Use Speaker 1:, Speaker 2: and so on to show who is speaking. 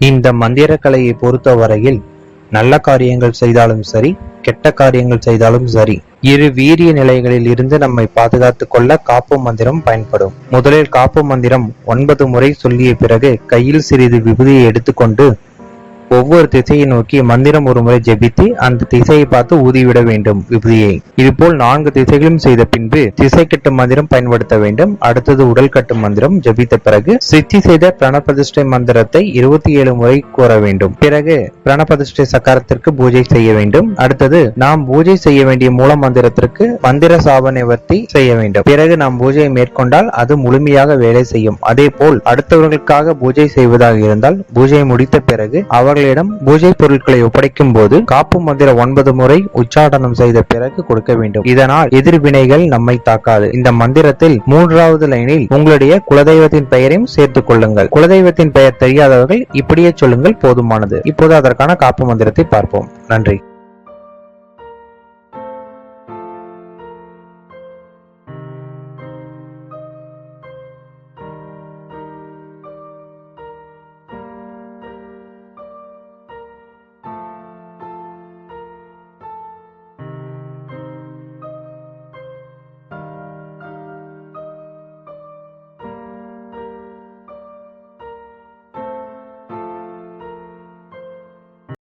Speaker 1: இந்த மந்திர கலையை பொறுத்தவரையில் நல்ல காரியங்கள் செய்தாலும் சரி கெட்ட காரியங்கள் செய்தாலும் சரி இரு வீரிய நிலைகளில் இருந்து நம்மை பாதுகாத்து கொள்ள காப்பு மந்திரம் பயன்படும். முதலில் காப்பு மந்திரம் ஒன்பது முறை சொல்லிய பிறகு கையில் சிறிது விபூதியை எடுத்துக்கொண்டு ஒவ்வொரு திசையை நோக்கி மந்திரம் ஒரு முறை ஜெபித்து அந்த திசையை பார்த்து ஊதிவிட வேண்டும் விபதியை. இதுபோல் நான்கு திசைகளும் செய்த பின்பு திசை கட்டு மந்திரம் பயன்படுத்த வேண்டும். அடுத்தது உடல் கட்டு மந்திரம் ஜபித்த பிறகு சித்தி செய்த பிரணபதிஷ்டை மந்திரத்தை இருபத்தி ஏழு முறை கூற வேண்டும். பிறகு பிரணபதிஷ்டை சக்கரத்திற்கு பூஜை செய்ய வேண்டும். அடுத்தது நாம் பூஜை செய்ய வேண்டிய மூல மந்திரத்திற்கு மந்திர சாப நிவர்த்தி செய்ய வேண்டும். பிறகு நாம் பூஜையை மேற்கொண்டால் அது முழுமையாக வேலை செய்யும். அதே போல் அடுத்தவர்களுக்காக பூஜை செய்வதாக இருந்தால் பூஜையை முடித்த பிறகு அவர் அவர்களிடம் பூஜை பொருட்களை ஒப்படைக்கும் போது காப்பு மந்திர ஒன்பது முறை உச்சாடனம் செய்த பிறகு கொடுக்க வேண்டும். இதனால் எதிர்வினைகள் நம்மை தாக்காது. இந்த மந்திரத்தில் மூன்றாவது லைனில் உங்களுடைய குலதெய்வத்தின் பெயரையும் சேர்த்துக் கொள்ளுங்கள். குலதெய்வத்தின் பெயர் தெரியாதவர்கள் இப்படியே சொல்லுங்கள் போதுமானது. இப்போது அதற்கான காப்பு மந்திரத்தை பார்ப்போம். நன்றி.